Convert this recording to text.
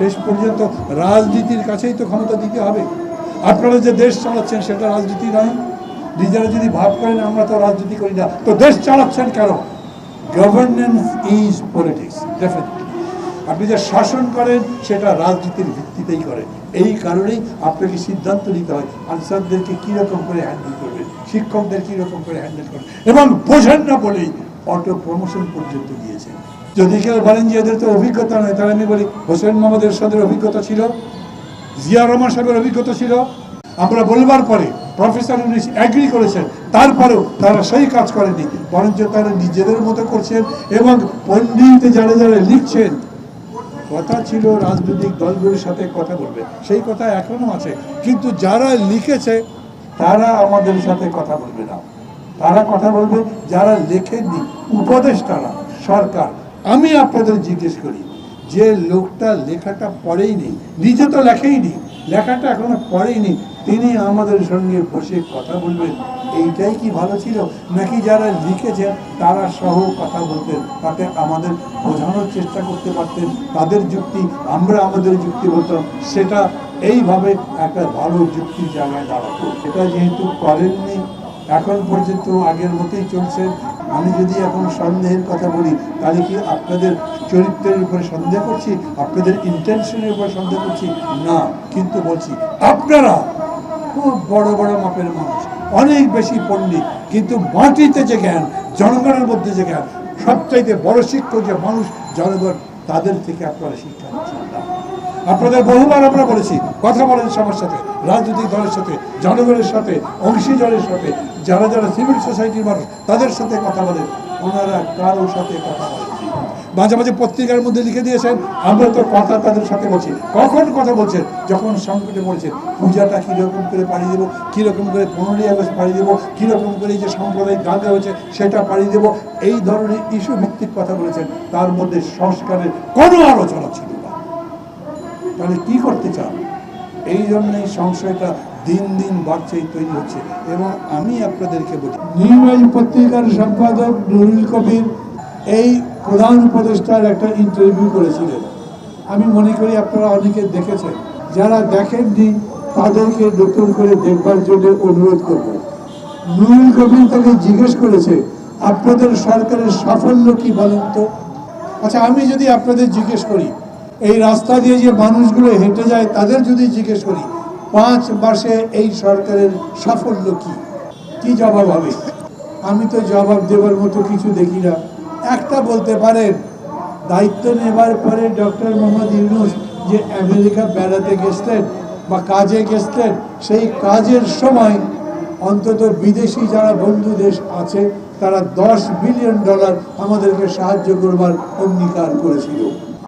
শেষ পর্যন্ত রাজনীতির কাছেই তো ক্ষমতা দিতে হবে। আপনারা যে দেশ চালাচ্ছেন সেটা রাজনীতি নয়। নিজেরা যদি ভাব করেন, আমরা তো রাজনীতি করি না। তো দেশ চালাচ্ছেন কেন? গভর্নেন্স ইজ পলিটিক্স ডেফিনেটলি আপনি যে শাসন করেন, সেটা রাজনীতির ভিত্তিতেই করেন। এই কারণেই আপনাকে সিদ্ধান্ত নিতে হয়, আনসারদেরকে কীরকম করে হ্যান্ডেল করবেন, শিক্ষকদের কীরকম করে হ্যান্ডেল করবেন। এবং বোঝেন না বলেই অটো প্রমোশন পর্যন্ত দিয়েছেন। যদি কেউ বলেন যে এদের তো অভিজ্ঞতা নয়, তাহলে আমি বলি, হোসেন মোহাম্মদ এরশাদের অভিজ্ঞতা ছিল, জিয়া রহমান সাহেবের অভিজ্ঞতা ছিল। আমরা বলবার পরে প্রফেসর ইউনিস অ্যাগ্রি করেছেন, তারপরেও তারা সেই কাজ করেনি, বরঞ্চ তারা নিজেদের মতো করছেন এবং পণ্ডিত যারা যারা লিখছেন, কথা ছিল রাজনৈতিক দলগুলির সাথে কথা বলবে, সেই কথা এখনও আছে। কিন্তু যারা লিখেছে, তারা আমাদের সাথে কথা বলবে না। তারা কথা বলবে, যারা লেখেননি উপদেষ্টারা সরকার। আমি আপনাদের জিজ্ঞেস করি, যে লোকটা লেখাটা পড়েই নেই নিজে তো লেখেই নি লেখাটা এখনও পড়েই নি তিনি আমাদের সঙ্গে বসে কথা বলবেন, এইটাই কি ভালো ছিল? নাকি যারা লিখেছেন, তারা সহ কথা বলতেন, তাতে আমাদের বোঝানোর চেষ্টা করতে পারতেন, তাদের যুক্তি, আমরা আমাদের যুক্তি বলতাম, সেটা এইভাবে একটা ভালো যুক্তির জায়গায় দাঁড়াতো। এটা যেহেতু করেননি, এখন পর্যন্ত আগের মতোই চলছে আমি যদি এখন সন্দেহের কথা বলি, তাহলে কি আপনাদের চরিত্রের উপরে সন্দেহ করছি? আপনাদের ইন্টেনশনের উপরে সন্দেহ করছি? না, কিন্তু বলছি, আপনারা খুব বড় বড় মাপের মানুষ, অনেক বেশি পণ্ডিত, কিন্তু মাটিতে যে জ্ঞান, জনগণের মধ্যে যে জ্ঞান, সবচাইতে বড় শিক্ষক যে মানুষ, জনগণ, তাদের থেকে আপনারা শিক্ষা নিচ্ছেন। আপনাদের বহুবার আমরা বলেছি, কথা বলেন সবার সাথে, রাজনৈতিক দলের সাথে, জনগণের সাথে অংশীজনের সাথে, যারা যারা সিভিল সোসাইটির মানুষ, তাদের সাথে কথা বলেন, ওনারা কারোর সাথে কথা বলেন মাঝে মাঝে পত্রিকার মধ্যে লিখে দিয়েছেন, আমরা তো কথা তাদের সাথে বলছি। কখন কথা বলছেন? যখন সংকটে পড়েছেন, পূজাটা কীরকম করে পাড়ি দেবো, কীরকম করে পনেরোই আগস্ট পাড়ি দেবো, কীরকম করে যে সাম্প্রদায়িক দাঙ্গা হয়েছে, সেটা পাড়ি দেবো, এই ধরনের ইস্যু ভিত্তিক কথা বলেছেন, তার মধ্যে সংস্কারের কোনো আলোচনা ছিল তাহলে কি করতে চান এই জন্যই সংশয়টা দিন দিন বাড়ছেই, তৈরি হচ্ছে। এবং আমি আপনাদেরকে বলি নিউজ পত্রিকার সম্পাদক নুরুল কবির এই প্রধান উপদেষ্টার একটা ইন্টারভিউ করেছিলেন। আমি মনে করি আপনারা অনেকে দেখেছেন, যারা দেখেননি তাদেরকে নতুন করে দেখবার জন্য অনুরোধ করব। নুরুল কবির তাকে জিজ্ঞেস করেছে, আপনাদের সরকারের সাফল্য কি বলেন তো? আচ্ছা আমি যদি আপনাদের জিজ্ঞেস করি এই রাস্তা দিয়ে যে মানুষগুলো হেঁটে যায়, তাদের যদি জিজ্ঞেস করি, পাঁচ মাসে এই সরকারের সাফল্য কি? কি জবাব হবে? আমি তো জবাব দেওয়ার মতো কিছু দেখি না। একটা বলতে পারেন, দায়িত্ব নেবার পরে ডক্টর মোহাম্মদ ইউনুস যে আমেরিকা বেড়াতে গেছিলেন বা কাজে গেছিলেন, সেই কাজের সময় অন্তত বিদেশি যারা বন্ধু দেশ আছে, তারা দশ বিলিয়ন ডলার আমাদেরকে সাহায্য করবার অঙ্গীকার করেছিল।